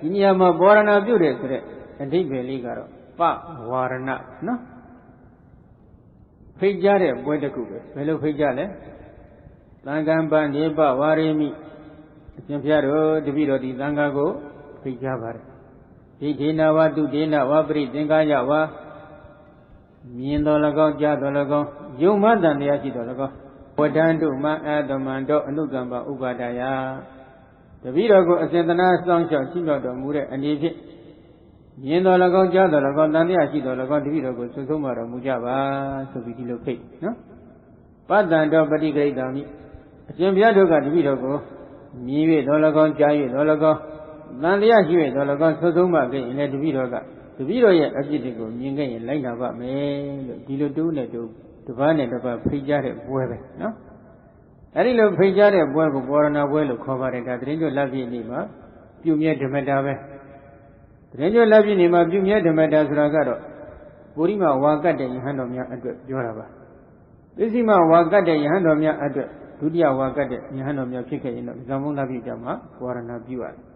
ဒီနေရာမှာဘောရဏပြုတယ်ဆိုတဲ့အဓိပ္ပာယ်လေးကတော့ပဝါရဏနော်ဖိတ်ကြတဲ့ပွဲတစ်ခုပဲဘယ်လိုဖိတ်ကြလဲသံဃံပနေပဝါရေမိအရှင်ဘုရားတို့တပည့်တော်ဒီသံဃာကိုဖိတ်ကြပါတယ်ဒိဋ္ဌိနာဝတုဒေနဝပရိသင်္ကာယဝါမြင်တော်၎င်းကြားတော်၎င်းယုံမှတန်တရားရှိတော်၎င်းဝတ္တန္တုမအတမန္တောအနုကမ္ပဥပါဒယ တပည့်တော်ကိုအစဉ်တနာစောင့်ရှောက်ရှိမြောက်တော်မူတဲ့အနေဖြင့်မြင်တော်၎င်းကြားတော်၎င်းတန်တရားရှိတော်၎င်းတပည့်တော်ကိုဆွဆုံးမတော်မူကြပါဆိုပြီးဒီလိုဖိတ်နော်ပတ္တန်တော်ပฏิကိရိတာမိအရှင်ဘုရားတို့ကတပည့်တော်ကိုမြည်၍တော်၎င်းကြား၍တော်၎င်းတန်တရားရှိ၍တော်၎င်းဆွဆုံးမခဲ့ရင်လည်းတပည့်တော်ကတပည့်တော်ရဲ့အပြစ်တွေကိုမြင်ခဲ့ရင်လိုက်နာပါမယ်လို့ဒီလိုတူးနဲ့တူတပားနဲ့တပားဖိတ်ကြတဲ့ပွဲပဲနော် အဲ့ဒီလိုဖိတ်ကြတဲ့ပွဲကိုဘောရဏပွဲလို့ခေါ်ပါတယ်ဒါတရင်ကျွတ်လက်ပြည့်နေမှာပြုမြဲဓမ္မတာပဲတရင်ကျွတ်လက်ပြည့်နေမှာပြုမြဲဓမ္မတာဆိုတာကတော့ပုရိမဝါကတ်တဲ့ယဟန်တော်များအတွက်ပြောတာပါသစ္စည်းမဝါကတ်တဲ့ယဟန်တော်များအတွက်ဒုတိယဝါကတ်တဲ့ယဟန်တော်များဖြစ်ခဲ့ရင်တော့ဇံမုန်းလက်ပြည့်ကြမှာဘောရဏပြုရတယ်